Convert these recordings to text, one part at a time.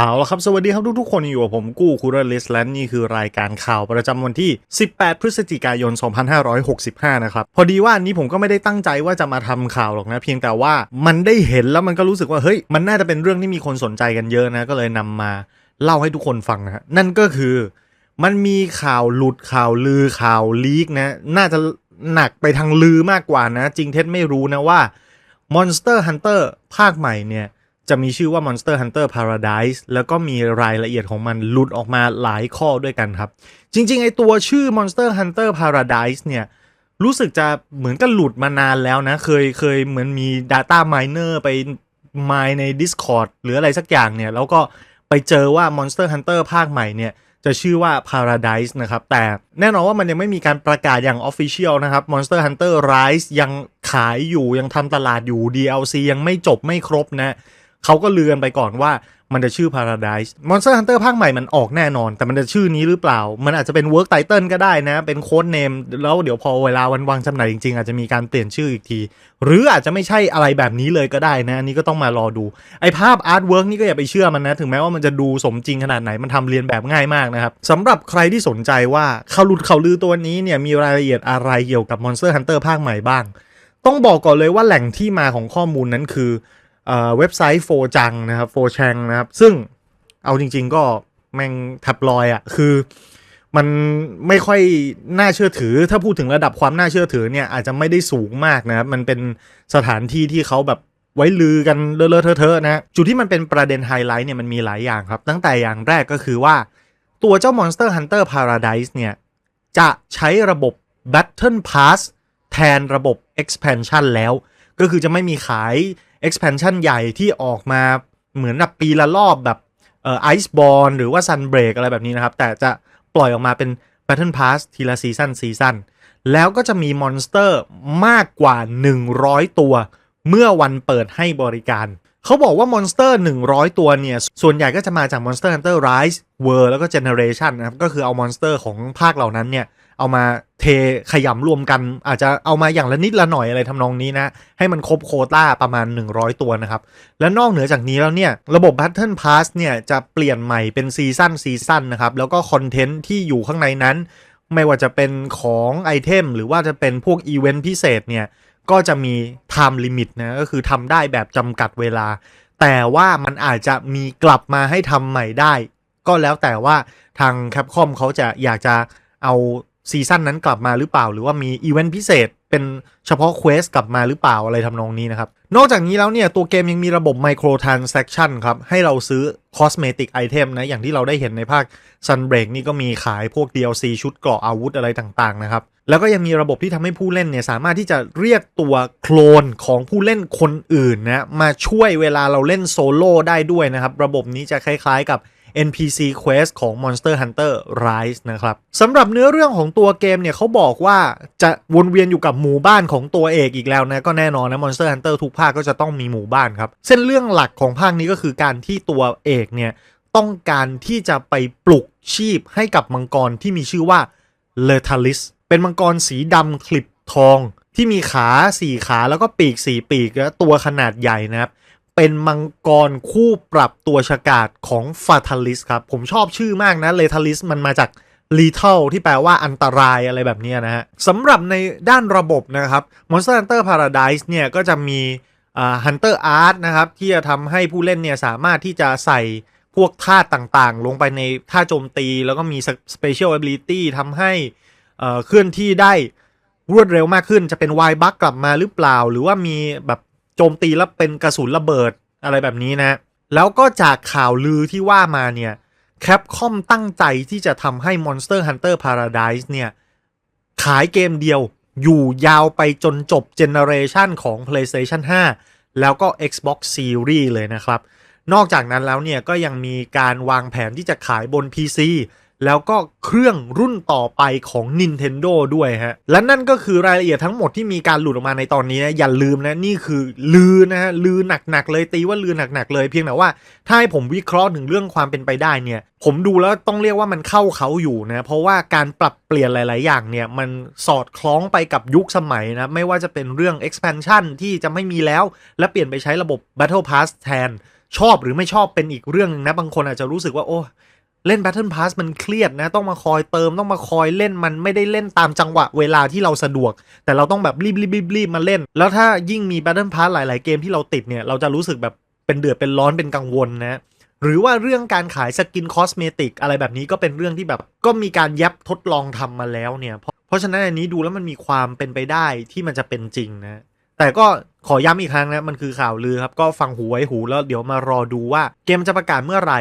เอาละครับสวัสดีครับทุกๆคนอยู่กับผมกู้คูเรลิสและนี่คือรายการข่าวประจำวันที่ 18 พฤศจิกายน 2565 นะครับ พอดีว่านี้ผมก็ไม่ได้ตั้งใจว่าจะมาทำข่าวหรอกนะ เพียงแต่ว่ามันได้เห็นแล้วมันก็รู้สึกว่าเฮ้ยมันน่าจะเป็นเรื่องที่มีคนสนใจกันเยอะนะ ก็เลยนำมาเล่าให้ทุกคนฟังนะฮะนั่นก็คือ มันมีข่าวหลุดข่าวลือข่าวลีกนะ น่าจะหนักไปทางลือมากกว่านะ จริงเท็จไม่รู้นะว่า Monster Hunter ภาคใหม่เนี่ย จะมีชื่อว่า Monster Hunter Paradise แล้วก็มีรายละเอียดของมันหลุดออกมาหลายข้อด้วยกันครับ จริง ๆ ไอตัวชื่อ Monster Hunter Paradise เนี่ย รู้สึกจะเหมือนกับหลุดมานานแล้วนะ เคยเคยเหมือนมี Data Miner ไป mine ใน Discord หรืออะไรสักอย่างเนี่ย แล้วก็ไปเจอว่า Monster Hunter ภาคใหม่เนี่ย จะชื่อว่า Paradise นะครับ แต่แน่นอนว่ามันยังไม่มีการประกาศอย่าง Official นะครับ Monster Hunter Rise ยังขายอยู่ยังทำตลาดอยู่ DLC ยังไม่จบไม่ครบนะ เขาก็เลือนไปก่อนว่ามันจะชื่อ Paradise Monster Hunter ภาคใหม่มันออกแน่นอน แต่มันจะชื่อนี้หรือเปล่า มันอาจจะเป็น Work Title ก็ได้นะ เป็นโค้ดเนม แล้วเดี๋ยวพอเวลาวันวางจำหน่ายจริงๆ อาจจะมีการเปลี่ยนชื่ออีกที หรืออาจจะไม่ใช่อะไรแบบนี้เลยก็ได้นะ อันนี้ก็ต้องมารอดู ไอภาพอาร์ตเวิร์กนี่ก็อย่าไปเชื่อมันนะ ถึงแม้ว่ามันจะดูสมจริงขนาดไหน มันทำเรียนแบบง่ายมากนะครับสำหรับใครที่สนใจว่าข่าวหลุดข่าวลือตัวนี้เนี่ยมีรายละเอียดอะไรเกี่ยวกับ Monster Hunter ภาคใหม่บ้าง ต้องบอกก่อนเลยว่าแหล่งที่มาของข้อมูลนั้นคือ เอ่อเว็บไซต์โฟจังนะครับโฟชังนะครับ ซึ่งเอาจริง ๆ ก็แม่งแท็บลอยอะ่ะคือมันไม่ค่อยน่าเชื่อถือ ถ้าพูดถึงระดับความน่าเชื่อถือเนี่ยอาจจะไม่ได้สูงมากนะครับ มันเป็นสถานที่ที่เขาแบบไว้ลือกันเลอะเทอะนะ จุดที่มันเป็นประเด็นไฮไลท์เนี่ยมันมีหลายอย่างครับ ตั้งแต่อย่างแรกก็คือว่าตัวเจ้า Monster Hunter Paradise เนี่ย จะใช้ระบบ Battle Pass แทนระบบ Expansion แล้ว ก็คือจะไม่มีขาย expansion ใหญ่ที่ออกมาเหมือนแบบปีละรอบแบบเอ่อ Iceborne หรือว่า Sunbreak อะไรแบบนี้นะครับ แต่จะปล่อยออกมาเป็น Battle Pass ทีละซีซันซีซันแล้วก็จะมีมอนสเตอร์มากกว่า 100 ตัว เมื่อวันเปิดให้บริการ เขาบอกว่ามอนสเตอร์ 100 ตัวเนี่ย ส่วนใหญ่ก็จะมาจาก Monster Hunter Rise World แล้วก็ Generation นะครับ ก็คือเอามอนสเตอร์ของภาคเหล่านั้นเนี่ย เอามาเทขยำรวมกัน อาจจะเอามาอย่างละนิดละหน่อยอะไรทำนองนี้นะ ให้มันครบโคต้าประมาณ 100 ตัวนะครับ และนอกเหนือจากนี้แล้วเนี่ย ระบบ Battle Pass เนี่ย จะเปลี่ยนใหม่เป็นซีซั่นซีซั่นนะครับ แล้วก็คอนเทนต์ที่อยู่ข้างในนั้น ไม่ว่าจะเป็นของไอเทมหรือว่าจะเป็นพวกอีเวนต์พิเศษเนี่ยก็จะมี time limit นะก็คือทำได้แบบจำกัดเวลา แต่ว่ามันอาจจะมีกลับมาให้ทำใหม่ได้ ก็แล้วแต่ว่าทาง Capcom เขาจะอยากจะเอา ซีซั่นนั้นกลับมาหรือเปล่า หรือว่ามีอีเวนต์พิเศษ เป็นเฉพาะเควสกลับมาหรือเปล่าอะไรทำนองนี้นะครับ นอกจากนี้แล้วเนี่ย ตัวเกมยังมีระบบ Micro Transaction ครับ ให้เราซื้อ Cosmetic Item นะ อย่างที่เราได้เห็นในภาค Sunbreak นี่ก็มีขายพวก DLC ชุดเกราะอาวุธอะไรต่างๆนะครับแล้วก็ยังมีระบบที่ทำให้ผู้เล่นเนี่ยสามารถที่จะเรียกตัวโคลนของผู้เล่นคนอื่นนะมาช่วยเวลาเราเล่นโซโล่ได้ด้วยนะครับ ระบบนี้จะคล้ายๆกับ NPC Quest ของ Monster Hunter Rise นะครับสำหรับเนื้อเรื่องของตัวเกมเนี่ยเขาบอกว่าจะวนเวียนอยู่กับหมู่บ้านของตัวเอกอีกแล้วนะ ก็แน่นอนนะ Monster Hunter ทุกภาคก็จะต้องมีหมู่บ้านครับ เส้นเรื่องหลักของภาคนี้ก็คือการที่ตัวเอกเนี่ยต้องการที่จะไปปลุกชีพให้กับมังกรที่มีชื่อว่าเลท a ลิสเป็นมังกรสีดำคลิปทองที่มีขาสี่ขาแล้วก็ปีกสี่ปีกและตัวขนาดใหญ่นะครับ เป็นมังกรคู่ปรับตัวฉกาดของฟาท a ลิสครับ ผมชอบชื่อมากนะเลท a ลิสมันมาจาก lethal ที่แปลว่าอันตรายอะไรแบบนี้นะฮะสำหรับในด้านระบบนะครับ Monster Hunter Paradise เนี่ยก็จะมี Hunter Art นะครับ ที่จะทำให้ผู้เล่นเนี่ยสามารถที่จะใส่พวกท่าต่างๆ ลงไปในท่าโจมตี แล้วก็มี Special Ability ทำให้เอ่อเคลื่อนที่ได้รวดเร็วมากขึ้นจะเป็นวายบักกลับมาหรือเปล่า หรือว่ามีแบบ โจมตีแล้วเป็นกระสุนระเบิดอะไรแบบนี้นะ แล้วก็จากข่าวลือที่ว่ามาเนี่ยแคปคอมตั้งใจที่จะทำให้ Monster Hunter Paradise เนี่ยขายเกมเดียวอยู่ยาวไปจนจบเจเนอเรชันของ PlayStation 5 แล้วก็ Xbox Series เลยนะครับ นอกจากนั้นแล้วเนี่ยก็ยังมีการวางแผนที่จะขายบน PC แล้วก็เครื่องรุ่นต่อไปของ Nintendo ด้วยฮะ และนั่นก็คือรายละเอียดทั้งหมดที่มีการหลุดออกมาในตอนนี้นะอย่าลืมนะ นี่คือลือนะฮะลือหนักๆเลยตีว่าลือหนักๆเลยเพียงแต่ว่าถ้าให้ผมวิเคราะห์ถึงเรื่องความเป็นไปได้เนี่ยผมดูแล้วต้องเรียกว่ามันเข้าเขาอยู่นะ เพราะว่าการปรับเปลี่ยนหลาย ๆ อย่างเนี่ย มันสอดคล้องไปกับยุคสมัยนะ ไม่ว่าจะเป็นเรื่อง expansion ที่จะไม่มีแล้ว และเปลี่ยนไปใช้ระบบ Battle Pass แทน ชอบหรือไม่ชอบเป็นอีกเรื่องนึงนะ บางคนอาจจะรู้สึกว่าโอ้ เล่น Battle Pass มันเครียดนะ ต้องมาคอยเติมต้องมาคอยเล่นมันไม่ได้เล่นตามจังหวะเวลาที่เราสะดวก แต่เราต้องแบบรีบรีบรีบรีบมาเล่น แล้วถ้ายิ่งมี Battle Pass หลาย ๆ เกมที่เราติดเนี่ย เราจะรู้สึกแบบเป็นเดือดเป็นร้อนเป็นกังวลนะหรือว่าเรื่องการขายสกินคอสเมติกอะไรแบบนี้ก็เป็นเรื่องที่แบบ ก็มีการยับทดลองทำมาแล้วเนี่ยเพราะเพราะฉะนั้นอันนี้ดูแล้วมันมีความเป็นไปได้ที่มันจะเป็นจริงนะ แต่ก็ขอย้ำอีกครั้งนะมันคือข่าวลือครับ ก็ฟังหูไว้หูแล้วเดี๋ยวมารอดูว่าเกมจะประกาศเมื่อไหร่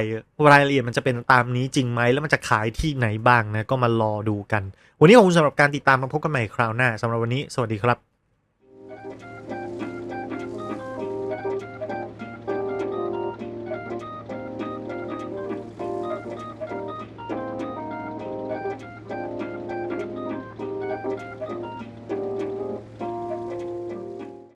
รายละเอียดมันจะเป็นตามนี้จริงไหมแล้วมันจะขายที่ไหนบ้างนะก็มารอดูกัน วันนี้ขอบคุณสำหรับการติดตามมาพบกันใหม่คราวหน้าสำหรับวันนี้ สวัสดีครับ